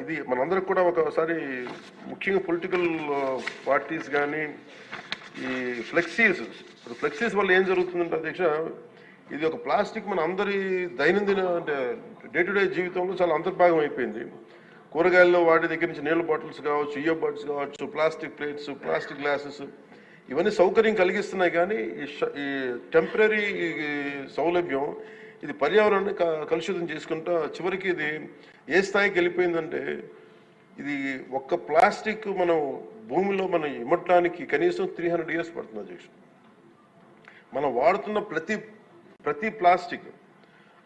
ఇది మనందరికి కూడా ఒకసారి ముఖ్యంగా పొలిటికల్ పార్టీస్ కానీ ఈ ఫ్లెక్సీస్ ఇప్పుడు ఫ్లెక్సీస్ వల్ల ఏం జరుగుతుందంటే అధ్యక్ష ఇది ఒక ప్లాస్టిక్ మన అందరి దైనందిన అంటే డే టు డే జీవితంలో చాలా అంతర్భాగం అయిపోయింది. కూరగాయల్లో వాటి దగ్గర నుంచి నీళ్ళ బాటిల్స్ కావచ్చు ఇయర్ బాటిల్స్ కావచ్చు ప్లాస్టిక్ ప్లేట్స్ ప్లాస్టిక్ గ్లాసెస్ ఇవన్నీ సౌకర్యం కలిగిస్తున్నాయి కానీ ఈ ఈ టెంపరీ సౌలభ్యం ఇది పర్యావరణాన్ని కలుషితం చేసుకుంటా చివరికి ఇది ఏ స్థాయికి వెళ్ళిపోయిందంటే ఇది ఒక్క ప్లాస్టిక్ మనం భూమిలో మనం ఇమ్మటానికి కనీసం త్రీ హండ్రెడ్ ఇయర్స్ పడుతుంది అధ్యక్ష మనం వాడుతున్న ప్రతి ప్రతి ప్లాస్టిక్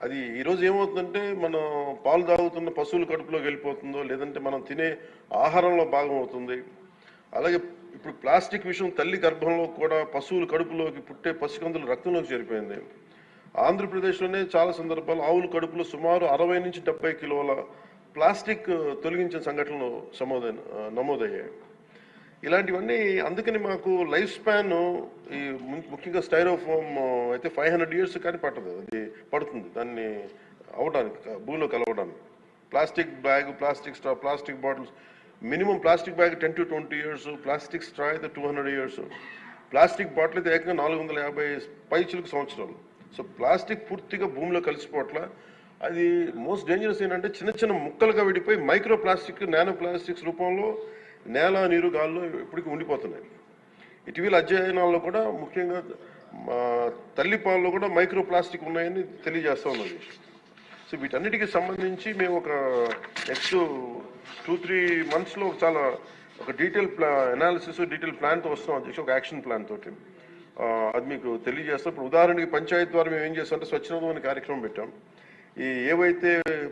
అది ఈరోజు ఏమవుతుందంటే మనం పాలు తాగుతున్న పశువుల కడుపులోకి వెళ్ళిపోతుందో లేదంటే మనం తినే ఆహారంలో భాగం అవుతుంది. అలాగే ఇప్పుడు ప్లాస్టిక్ విషయం తల్లి గర్భంలో కూడా పశువుల కడుపులోకి పుట్టే పసికందుల రక్తంలోకి చేరిపోయింది. ఆంధ్రప్రదేశ్లోనే చాలా సందర్భాలు ఆవుల కడుపులో సుమారు అరవై నుంచి డెబ్బై కిలోల ప్లాస్టిక్ తొలగించిన సంఘటనలు సమోదైన నమోదయ్యాయి. ఇలాంటివన్నీ అందుకని మాకు లైఫ్ స్పాన్ ఈ ముఖ్యంగా స్టైరోఫోమ్ అయితే ఫైవ్ హండ్రెడ్ ఇయర్స్ కానీ పట్టదు. అది పడుతుంది. దాన్ని అవడానికి భూమిలో కలవడానికి plastic bag plastic straw plastic bottles minimum plastic bag ten to twenty years plastic straw అయితే two hundred years. Plastic bottle అయితే ఏకంగా నాలుగు వందల యాభై పైచులకు సంవత్సరాలు. సో ప్లాస్టిక్ పూర్తిగా భూమిలో కలిసిపోవట్ల. అది మోస్ట్ డేంజరస్ ఏంటంటే చిన్న చిన్న ముక్కలుగా విడిపోయి మైక్రో ప్లాస్టిక్ నానో ప్లాస్టిక్స్ రూపంలో నేల నీరు గాల్లో ఇప్పటికీ ఉండిపోతున్నాయి. ఇటీవల అధ్యయనాల్లో కూడా ముఖ్యంగా మా తల్లి పాలలో కూడా మైక్రో ప్లాస్టిక్ ఉన్నాయని తెలియజేస్తా ఉన్నది. సో వీటన్నిటికి సంబంధించి మేము ఒక నెక్స్ట్ టూ త్రీ మంత్స్లో చాలా ఒక డీటెయిల్ ప్లా అనాలిసిస్ డీటెయిల్ ప్లాన్తో వస్తాం అధ్యక్ష ఒక యాక్షన్ ప్లాన్ తోటి. అది మీకు తెలియజేస్తాం. ఇప్పుడు ఉదాహరణకి పంచాయతీ ద్వారా మేము ఏం చేస్తాం అంటే స్వచ్ఛందం అనే కార్యక్రమం పెట్టాం. ఈ ఏవైతే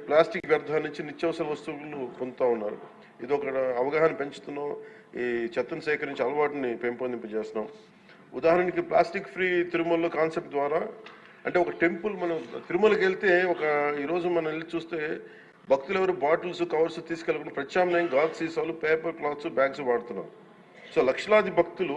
ప్లాస్టిక్ వ్యర్థాల నుంచి నిత్యావసర వస్తువులు పొందుతూ ఉన్నారు ఇది ఒక అవగాహన పెంచుతున్నాం. ఈ చెత్తను సేకరించి అలవాటుని పెంపొందింపజేస్తున్నాం. ఉదాహరణకి ప్లాస్టిక్ ఫ్రీ తిరుమలలో కాన్సెప్ట్ ద్వారా అంటే ఒక టెంపుల్ మనం తిరుమలకి వెళ్తే ఒక ఈరోజు మనం వెళ్ళి చూస్తే భక్తులు ఎవరు బాటిల్స్ కవర్స్ తీసుకెళ్ళకుండా ప్రత్యామ్నాయం గాజు సీసాలు పేపర్ క్లాత్స్ బ్యాగ్స్ వాడుతున్నారు. సో లక్షలాది భక్తులు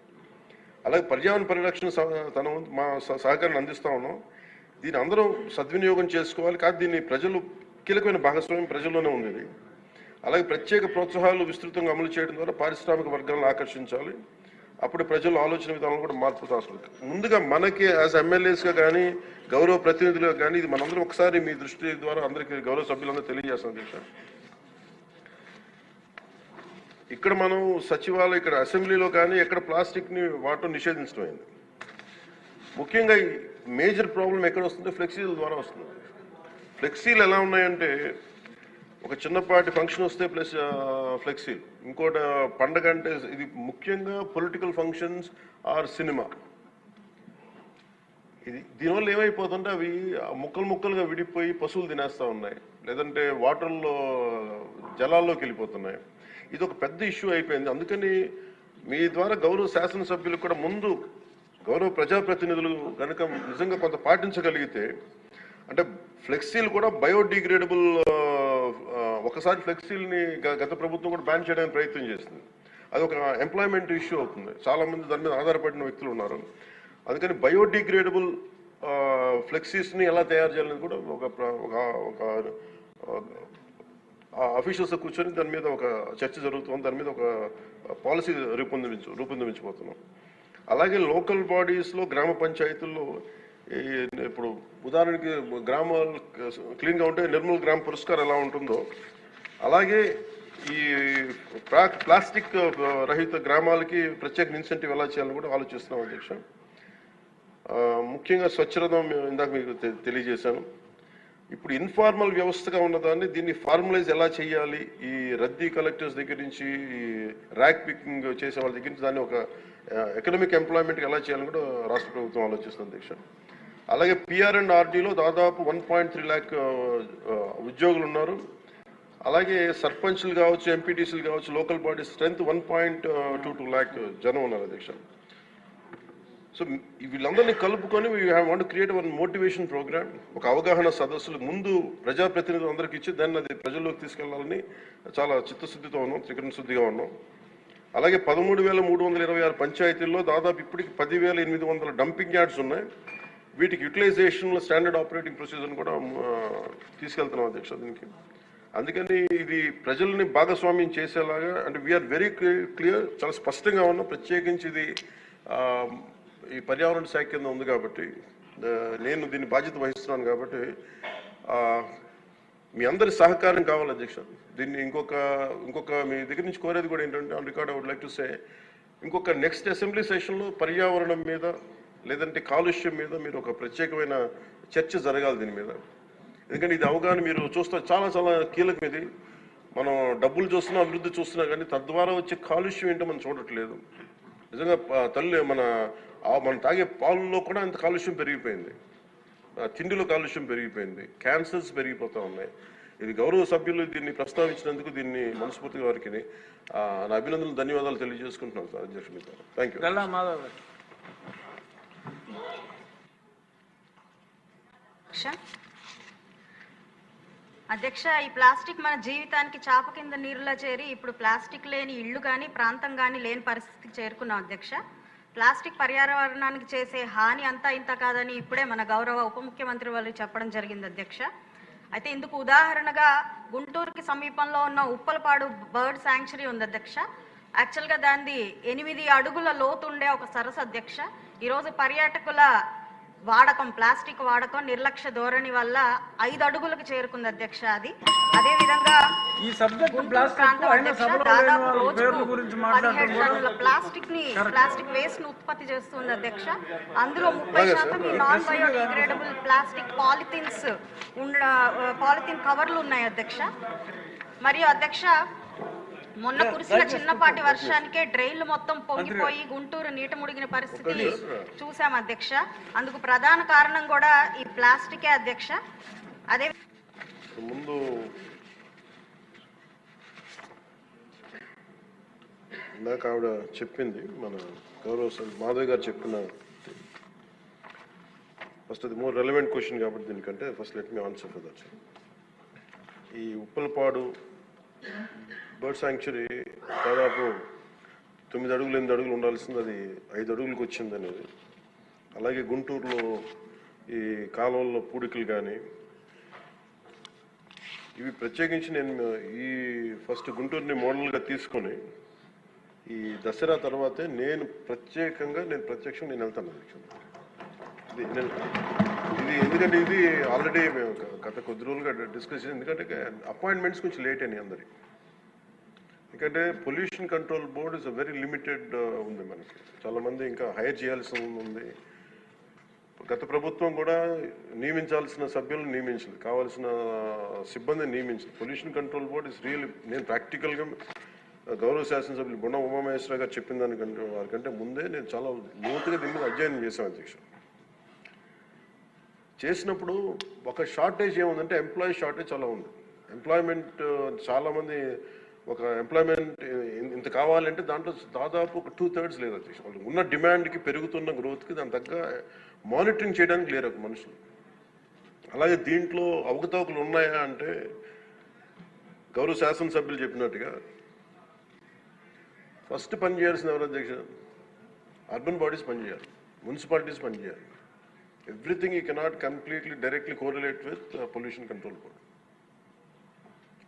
అలాగే పర్యావరణ పరిరక్షణ సహ- తన మా సహ- సహకారాన్ని అందిస్తా ఉన్నాం. దీన్ని అందరూ సద్వినియోగం చేసుకోవాలి. కానీ దీన్ని ప్రజలు కీలకమైన భాగస్వామ్యం ప్రజల్లోనే ఉంది అలాగే ప్రత్యేక ప్రోత్సాహాలు విస్తృతంగా అమలు చేయడం ద్వారా పారిశ్రామిక వర్గాలను ఆకర్షించాలి. అప్పుడు ప్రజల ఆలోచన విధానంలో కూడా మార్పు అసలు ముందుగా మనకి యాజ్ ఎమ్మెల్యేస్గా కానీ గౌరవ ప్రతినిధులుగా కానీ ఇది మనందరం ఒకసారి మీ దృష్టి ద్వారా అందరికీ గౌరవ సభ్యులందరూ తెలియజేస్తాం దీక్ష ఇక్కడ మనం సచివాలయం ఇక్కడ అసెంబ్లీలో కానీ ఎక్కడ ప్లాస్టిక్ని వాడటం నిషేధించడం అయింది ముఖ్యంగా మేజర్ ప్రాబ్లం ఎక్కడ వస్తుంది? ఫ్లెక్సీల ద్వారా వస్తుంది. ఫ్లెక్సీలు ఎలా ఉన్నాయంటే ఒక చిన్నపాటి ఫంక్షన్ వస్తే ప్లస్ ఫ్లెక్సీలు. ఇంకోటి పండగ అంటే ఇది ముఖ్యంగా పొలిటికల్ ఫంక్షన్స్ ఆర్ సినిమా. ఇది దీనివల్ల ఏమైపోతుంటే అవి ముక్కలు ముక్కలుగా విడిపోయి పశువులు తినేస్తూ ఉన్నాయి. లేదంటే వాటర్లో జలాల్లోకి వెళ్ళిపోతున్నాయి. ఇది ఒక పెద్ద ఇష్యూ అయిపోయింది. అందుకని మీ ద్వారా గౌరవ శాసనసభ్యులు కూడా ముందు గౌరవ ప్రజాప్రతినిధులు కనుక నిజంగా కొంత పాటించగలిగితే అంటే ఫ్లెక్సీలు కూడా బయోడిగ్రేడబుల్ ఒకసారి ఫ్లెక్సీల్ని గత ప్రభుత్వం కూడా బ్యాన్ చేయడానికి ప్రయత్నం చేసింది. అది ఒక ఎంప్లాయ్మెంట్ ఇష్యూ అవుతుంది. చాలామంది దాని మీద ఆధారపడిన వ్యక్తులు ఉన్నారు. అందుకని బయోడిగ్రేడబుల్ ఫ్లెక్సీస్ని ఎలా తయారు చేయాలని కూడా ఒక ఒక ఒక అఫీషియల్స్ కూర్చొని దాని మీద ఒక చర్చ జరుగుతుంది దాని మీద ఒక పాలసీ రూపొందించు రూపొందించబోతున్నాం అలాగే లోకల్ బాడీస్లో గ్రామ పంచాయతీల్లో ఇప్పుడు ఉదాహరణకి గ్రామాలు క్లీన్గా ఉంటే నిర్మల్ గ్రామ పురస్కారం ఎలా ఉంటుందో అలాగే ఈ ప్లా- ప్లాస్టిక్ రహిత గ్రామాలకి ప్రత్యేక ఇన్సెంటివ్ ఎలా చేయాలని కూడా ఆలోచిస్తున్నాం అధ్యక్ష. ముఖ్యంగా స్వచ్ఛరథం ఇందాక మీకు తెలియజేశాను. ఇప్పుడు ఇన్ఫార్మల్ వ్యవస్థగా ఉన్నదాన్ని దీన్ని ఫార్మలైజ్ ఎలా చేయాలి? ఈ రద్దీ కలెక్టర్స్ దగ్గర నుంచి ఈ ర్యాక్ పికింగ్ చేసే వాళ్ళ దగ్గర నుంచి దాన్ని ఒక ఎకనామిక్ ఎంప్లాయ్మెంట్కి ఎలా చేయాలని కూడా రాష్ట్ర ప్రభుత్వం ఆలోచిస్తుంది అధ్యక్ష అలాగే పిఆర్ అండ్ ఆర్డీలో దాదాపు వన్ పాయింట్ త్రీ ల్యాక్ ఉద్యోగులు ఉన్నారు. అలాగే సర్పంచ్లు కావచ్చు ఎంపీటీసీలు కావచ్చు local body strength one point two two lakh జనం ఉన్నారు అధ్యక్ష సో వీళ్ళందరినీ కలుపుకొని we have want create one motivation programme ఒక అవగాహన సదస్సులు ముందు ప్రజాప్రతినిధులు అందరికి ఇచ్చి దాన్ని అది ప్రజల్లోకి తీసుకెళ్ళాలని చాలా చిత్తశుద్ధితో ఉన్నాం త్రికరణ శుద్ధిగా ఉన్నాం. అలాగే పదమూడు వేల మూడు వందల ఇరవై ఆరు పంచాయతీల్లో దాదాపు ఇప్పటికి పదివేల ఎనిమిది వందల డంపింగ్ యార్డ్స్ ఉన్నాయి. వీటికి యూటిలైజేషన్లో స్టాండర్డ్ ఆపరేటింగ్ ప్రొసీజర్ని కూడా తీసుకెళ్తున్నాం అధ్యక్ష దీనికి. అందుకని ఇది ప్రజల్ని భాగస్వామ్యం చేసేలాగా అంటే వీఆర్ వెరీ క్లియర్ చాలా స్పష్టంగా ఉన్నాం. ప్రత్యేకించి ఇది ఈ పర్యావరణ శాఖ కింద ఉంది కాబట్టి నేను దీన్ని బాధ్యత వహిస్తున్నాను కాబట్టి మీ అందరి సహకారం కావాలి అధ్యక్ష. దీన్ని ఇంకొక ఇంకొక మీ దగ్గర నుంచి కోరేది కూడా ఏంటంటే on record I would like to say ఇంకొక నెక్స్ట్ అసెంబ్లీ సెషన్లో పర్యావరణం మీద లేదంటే కాలుష్యం మీద మీరు ఒక ప్రత్యేకమైన చర్చ జరగాలి దీని మీద. ఎందుకంటే ఇది అవగాహన మీరు చూస్తే చాలా చాలా కీలకం ఇది. మనం డబ్బులు చూస్తున్నా అభివృద్ధి చూస్తున్నా కానీ తద్వారా వచ్చే కాలుష్యం ఏంటో మనం చూడట్లేదు. నిజంగా తల్లి మన మనం తాగే పాలలో కూడా అంత కాలుష్యం పెరిగిపోయింది. తిండిలో కాలుష్యం పెరిగిపోయింది. క్యాన్సర్స్ పెరిగిపోతూ ఉన్నాయి. ఇది గౌరవ సభ్యులు దీన్ని ప్రస్తావించినందుకు దీన్ని మనస్ఫూర్తిగా వారికి ఆ, నా అభినందనలు ధన్యవాదాలు తెలియజేసుకుంటున్నాను సార్. అధ్యక్షులు థ్యాంక్ యూ గల్లా మాధవ్ గారు. అధ్యక్ష అధ్యక్ష ఈ ప్లాస్టిక్ మన జీవితానికి చాప కింద నీరులా చేరి ఇప్పుడు ప్లాస్టిక్ లేని ఇల్లు కానీ ప్రాంతం కానీ లేని పరిస్థితికి చేరుకున్నాం అధ్యక్ష. ప్లాస్టిక్ పర్యావరణానికి చేసే హాని అంతా ఇంత కాదని ఇప్పుడే మన గౌరవ ఉప ముఖ్యమంత్రి వాళ్ళు చెప్పడం జరిగింది అధ్యక్ష. అయితే ఇందుకు ఉదాహరణగా గుంటూరుకి సమీపంలో ఉన్న ఉప్పలపాడు బర్డ్ శాంక్చురీ ఉంది అధ్యక్ష. యాక్చువల్గా దానిది ఎనిమిది అడుగుల లోతుండే ఒక సరస్సు అధ్యక్ష. ఈరోజు పర్యాటకుల వాడకం ప్లాస్టిక్ వాడకం నిర్లక్ష్య ధోరణి వల్ల ఐదు అడుగులకు చేరుకుంది అధ్యక్ష అది. అదే విధంగా ఈ ప్లాస్టిక్ని ప్లాస్టిక్ వేస్ట్ను ఉత్పత్తి చేస్తుంది అధ్యక్ష. అందులో ముప్పై శాతం ఈ. నాన్ బయోడిగ్రేడబుల్ ప్లాస్టిక్ పాలిథిన్స్ ఉన్న పాలిథిన్ కవర్లు ఉన్నాయి అధ్యక్ష. మరియు అధ్యక్ష మొన్న కురిసిన చిన్నపాటి వర్షానికే డ్రైన్లు మొత్తం పొంగిపోయి గుంటూరు నీట ముడిగిన పరిస్థితి చూసాం అధ్యక్ష. అందుకు ప్రధాన కారణం కూడా ఈ ప్లాస్టికే అధ్యక్ష. అదే ముందు ఇందాక ఆవిడ చెప్పింది మన గౌరవ మాధవ్ గారు చెప్పిన ఫస్ట్ అది మోర్ రెలవెంట్ క్వశ్చన్ కాబట్టి దీనికంటే first let me answer for that ఈ ఉప్పలపాడు బర్డ్ శాంక్చురీ దాదాపు తొమ్మిది అడుగులు ఎనిమిది అడుగులు ఉండాల్సింది. అది ఐదు అడుగులకు వచ్చింది అనేది. అలాగే గుంటూరులో ఈ కాలువల్లో పూడికలు కానీ ఇవి ప్రత్యేకించి నేను ఈ ఫస్ట్ గుంటూరుని మోడల్గా తీసుకొని ఈ దసరా తర్వాతే నేను ప్రత్యేకంగా నేను ప్రత్యక్షం నేను వెళ్తాను. అధ్యక్షుడు. ఇది ఇది ఎందుకంటే ఇది ఆల్రెడీ మేము గత కొద్ది రోజులుగా డిస్కస్ చేసి ఎందుకంటే అపాయింట్మెంట్స్ కొంచెం లేట్ అయినాయి అందరి ఎందుకంటే pollution control board is very limited ఉంది మనకి. చాలామంది ఇంకా హైర్ చేయాల్సి ఉంది. గత ప్రభుత్వం కూడా నియమించాల్సిన సభ్యులను నియమించలేదు కావాల్సిన సిబ్బందిని నియమించలేదు pollution control board is real నేను ప్రాక్టికల్గా గౌరవ శాసనసభ్యులు గుణ ఉమామహేశ్వర గారు చెప్పిన దానికంటే వారికంటే ముందే నేను చాలా లోతుగా దీని మీద అధ్యయనం చేశాను అధ్యక్ష. చేసినప్పుడు ఒక షార్టేజ్ ఏముందంటే ఎంప్లాయీ షార్టేజ్ చాలా ఉంది. ఎంప్లాయ్మెంట్ uh, చాలామంది ఒక ఎంప్లాయ్మెంట్ ఇంత కావాలంటే దాంట్లో దాదాపు ఒక టూ థర్డ్స్ లేదు అధ్యక్ష వాళ్ళు ఉన్న డిమాండ్కి పెరుగుతున్న గ్రోత్కి దాని తగ్గ మానిటరింగ్ చేయడానికి లేరు ఒక మనుషులు. అలాగే దీంట్లో అవకతవకలు ఉన్నాయా అంటే గౌరవ శాసనసభ్యులు చెప్పినట్టుగా ఫస్ట్ పని చేయాల్సిన ఎవరు అధ్యక్ష? అర్బన్ బాడీస్ పనిచేయాలి మున్సిపాలిటీస్ పనిచేయాలి everything you cannot completely directly correlate with pollution control board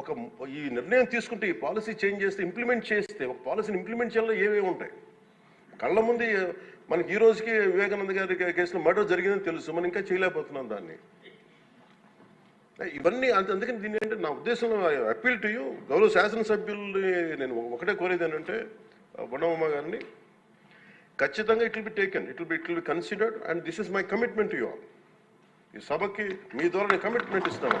ఒక ఈ నిర్ణయం తీసుకుంటే ఈ పాలసీ చేంజ్ చేస్తే ఇంప్లిమెంట్ చేస్తే ఒక పాలసీని ఇంప్లిమెంట్ చేయాలో ఏమేమి ఉంటాయి? కళ్ళ ముందు మనకి ఈ రోజుకి వివేకానంద గారి కేసులో మర్డర్ జరిగిందని తెలుసు. మనం ఇంకా చేయలేకపోతున్నాం దాన్ని. ఇవన్నీ అంత అందుకని దీన్ని ఏంటంటే నా ఉద్దేశంలో అప్పీల్ టు యూ గౌరవ శాసనసభ్యుల్ని నేను ఒకటే కోరేది ఏంటంటే వనమ్మ గారిని ఖచ్చితంగా it will be taken it will be it will be considered and this is my commitment to you all. ఈ సభకి మీ ద్వారా నేను కమిట్మెంట్ ఇస్తాను.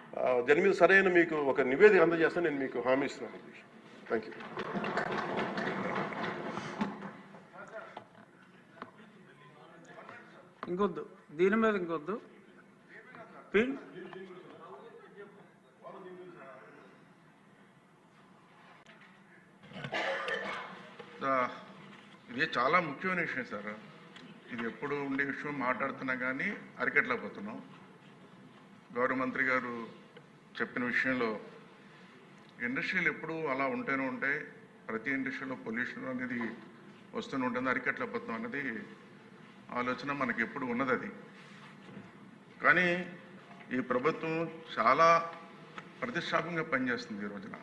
దాని మీద సరైన మీకు ఒక నివేదిక అందజేస్తాను నేను మీకు హామీ ఇస్తున్నాను. థ్యాంక్ యూ ఇంకొద్దు. దీని మీద ఇంకొద్దు. పిన్ ఇది చాలా ముఖ్యమైన విషయం సార్. ఇది ఎప్పుడు ఉండే విషయం మాట్లాడుతున్నా కానీ అరికట్లేకపోతున్నాం గౌరవ మంత్రి గారు చెప్పిన విషయంలో ఇండస్ట్రీలు ఎప్పుడు అలా ఉంటూనే ఉంటాయి. ప్రతి ఇండస్ట్రీలో పొల్యూషన్ అనేది వస్తూనే ఉంటుంది. అరికట్లేకపోతున్నాం అనేది ఆలోచన మనకి ఎప్పుడు ఉన్నది అది. కానీ ఈ ప్రభుత్వం చాలా ప్రతిష్టాపంగా పనిచేస్తుంది ఈ రోజున.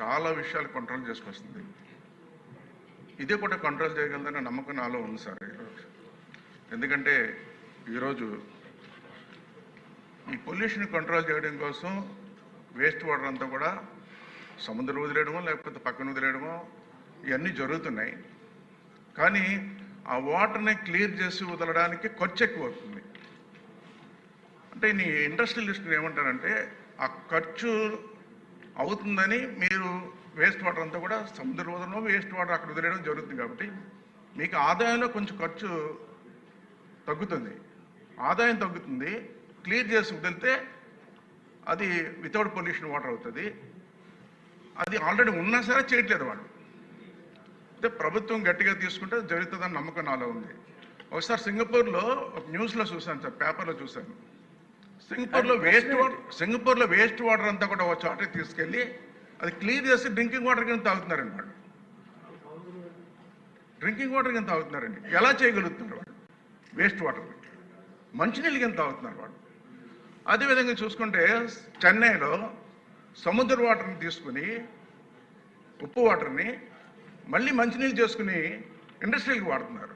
చాలా విషయాలు కంట్రోల్ చేసుకొస్తుంది. ఇదే కూడా కంట్రోల్ చేయగలదనే నమ్మకం నాలో ఉంది సార్. ఈరోజు ఎందుకంటే ఈరోజు ఈ పొల్యూషన్ కంట్రోల్ చేయడం కోసం వేస్ట్ వాటర్ అంతా కూడా సముద్రం వదిలేయడమో లేకపోతే పక్కన వదిలేయడమో ఇవన్నీ జరుగుతున్నాయి. కానీ ఆ వాటర్ని క్లియర్ చేసి వదలడానికి ఖర్చు ఎక్కువ అవుతుంది. అంటే నీ ఇండస్ట్రియలిస్ట్ ఏమంటారంటే ఆ ఖర్చు అవుతుందని మీరు వేస్ట్ వాటర్ అంతా కూడా సముద్ర వదలడం వేస్ట్ వాటర్ అక్కడ వదిలేయడం జరుగుతుంది కాబట్టి మీకు ఆదాయంలో కొంచెం ఖర్చు తగ్గుతుంది. ఆదాయం తగ్గుతుంది. క్లియర్ చేసి వదిలితే అది వితౌట్ పొల్యూషన్ వాటర్ అవుతుంది. అది ఆల్రెడీ ఉన్నా సరే చేయట్లేదు వాళ్ళు అంటే ప్రభుత్వం గట్టిగా తీసుకుంటే జరుగుతుందని నమ్మకం నాలో ఉంది. ఒకసారి సింగపూర్లో ఒక న్యూస్లో చూశాను సార్ పేపర్లో చూశాను. సింగపూర్లో వేస్ట్ వాటర్ సింగపూర్లో వేస్ట్ వాటర్ అంతా కూడా ఒక చోట తీసుకెళ్ళి అది క్లియర్ చేసి డ్రింకింగ్ వాటర్ కింద తాగుతున్నారండి వాళ్ళు డ్రింకింగ్ వాటర్ కింద తాగుతున్నారండి. ఎలా చేయగలుగుతున్నారు వాళ్ళు వేస్ట్ వాటర్ మంచినీళ్ళు కింద తాగుతున్నారు వాళ్ళు అదేవిధంగా చూసుకుంటే చెన్నైలో సముద్ర వాటర్ని తీసుకుని ఉప్పు వాటర్ని మళ్ళీ మంచినీళ్ళు చేసుకుని ఇండస్ట్రీకి వాడుతున్నారు.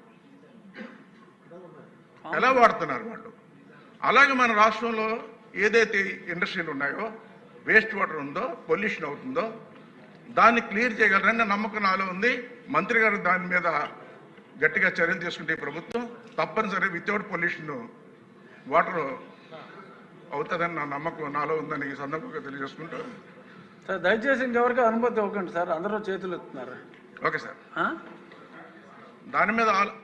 ఎలా వాడుతున్నారు వాళ్ళు? అలాగే మన రాష్ట్రంలో ఏదైతే ఇండస్ట్రీలు ఉన్నాయో వేస్ట్ వాటర్ ఉందో పొల్యూషన్ అవుతుందో దాన్ని క్లియర్ చేయగలరని నమ్మకం నాలో ఉంది. మంత్రి గారు దాని మీద గట్టిగా చర్యలు తీసుకుంటే ప్రభుత్వం తప్పనిసరి వితౌట్ పొల్యూషన్ వాటర్ అవుతుందని నా నమ్మకం నాలో ఉందని ఈ సందర్భంగా తెలియజేసుకుంటూ. సార్ దయచేసి ఇంకెవరికి అనుమతి ఇవ్వకండి సార్ అందరూ చేతులు ఎత్తున్నారు ఓకే సార్? దాని మీద ఆలో-